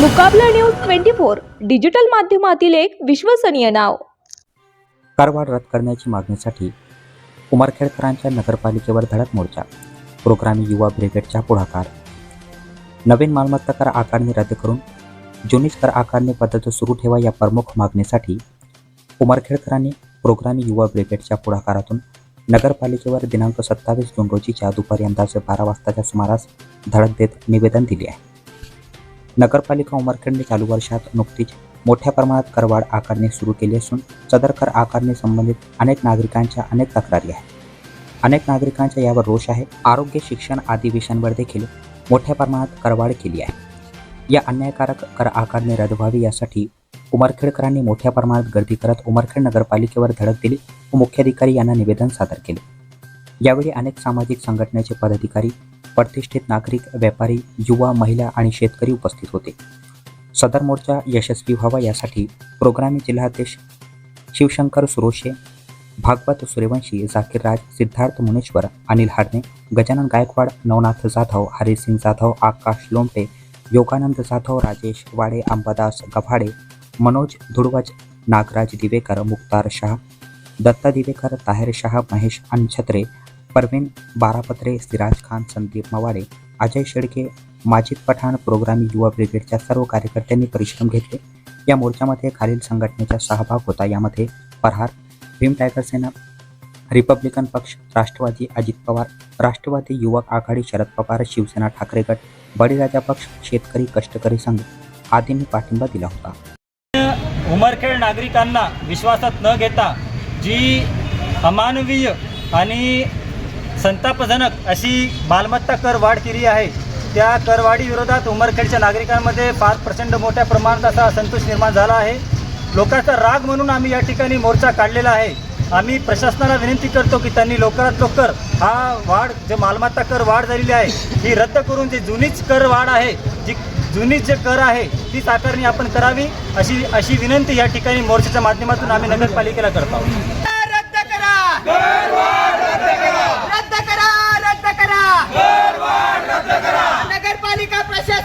Mukabla news twenty four digital माध्यमातील एक विश्वसनीय नाव. करवाढ रद्द करण्याची मागणीसाठी उमरखेडकरांच्या नगरपालिकेवर धडक मोर्चा प्रोग्रामी युवा ब्रिगेडचा पुढाकार. नवीन मालमत्ता कर आकारणी रद्द करून जुनीच कर आकारणी पद्धत सुरू ठेवा या प्रमुख मागणीसाठी उमरखेडकरांनी प्रोग्रामी युवा ब्रिगेडच्या पुढाकारातून नगरपालिकेवर दिनांक सत्तावीस जून रोजीच्या दुपारी अंदाजे बारा वाजताच्या सुमारास धडक देत निवेदन दिले आहे. नगरपालिका उमरखेडने चालू वर्षात नुकतीच मोठ्या प्रमाणात करवाढ आकारणी सुरू केली असून सदर कर आकारणी संबंधित अनेक नागरिकांच्या अनेक तक्रारी आहेत. अनेक नागरिकांचा यावर रोष आहे. आरोग्य शिक्षण आदी विषयांवर देखील मोठ्या प्रमाणात करवाढ केली आहे. या अन्यायकारक कर आकारणी रद्द व्हावी यासाठी उमरखेडकरांनी मोठ्या प्रमाणात गर्दी करत उमरखेड नगरपालिकेवर धडक दिली. व मुख्याधिकारी यांना निवेदन सादर केले. यावेळी अनेक सामाजिक संघटनेचे पदाधिकारी प्रतिष्ठित नागरिक व्यापारी युवा महिला आणि शेतकरी उपस्थित होते. सदर मोर्चा यशस्वी व्हावा यासाठी प्रोग्रामी जिल्हाध्यक्ष शिवशंकर सुरोशे भागवत सूर्यवंशी जाकीर राज सिद्धार्थ मुनेश्वर अनिल हाडणे गजानन गायकवाड नवनाथ जाधव हरिसिंग जाधव आकाश लोमटे योगानंद जाधव राजेश वाडे अंबादास गव्हाडे मनोज धुडवज नागराज दिवेकर मुक्तार शाह दत्ता दिवेकर ताहेर शाह महेश अनछत्रे परवीन बारापत्रे सिराज खान संदीप मवाडे अजय शेडके माजिद पठाण प्रोग्रामी युवा ब्रिगेडच्या सर्व कार्यकर्त्यांनी परिश्रम घेतले. या मोर्चामध्ये खालील संघटनेचा सहभाग होता. यामध्ये प्रहार भीम टायगर सेना रिपब्लिकन पक्ष राष्ट्रवादी अजित पवार राष्ट्रवादी युवक आघाडी शरद पवार शिवसेना ठाकरे गट बळीराजा पक्ष शेतकरी कष्टकरी संघ आदींनी पाठिंबा दिला होता. उमरखेड नागरिकांना विश्वासात न घेता जी अमानवीय आणि संतापजनक अशी मालमत्ता कर वाढ केली आहे. त्या करवाढीविरोधात उमरखेडच्या नागरिकांमध्ये फार प्रचंड मोठ्या प्रमाणात असा असंतोष निर्माण झाला आहे. लोकांचा राग म्हणून आम्ही या ठिकाणी मोर्चा काढलेला आहे. आम्ही प्रशासनाला विनंती करतो की त्यांनी लवकरात लवकर हा वाढ जे मालमत्ता कर वाढ झालेली आहे ही रद्द करून जी जुनीच कर वाढ आहे जी जुनीच जे कर आहे ती साकारणी आपण करावी अशी अशी विनंती या ठिकाणी मोर्चाच्या माध्यमातून आम्ही नगरपालिकेला करत आहोत रद्द करा रद्द करा रद्द करा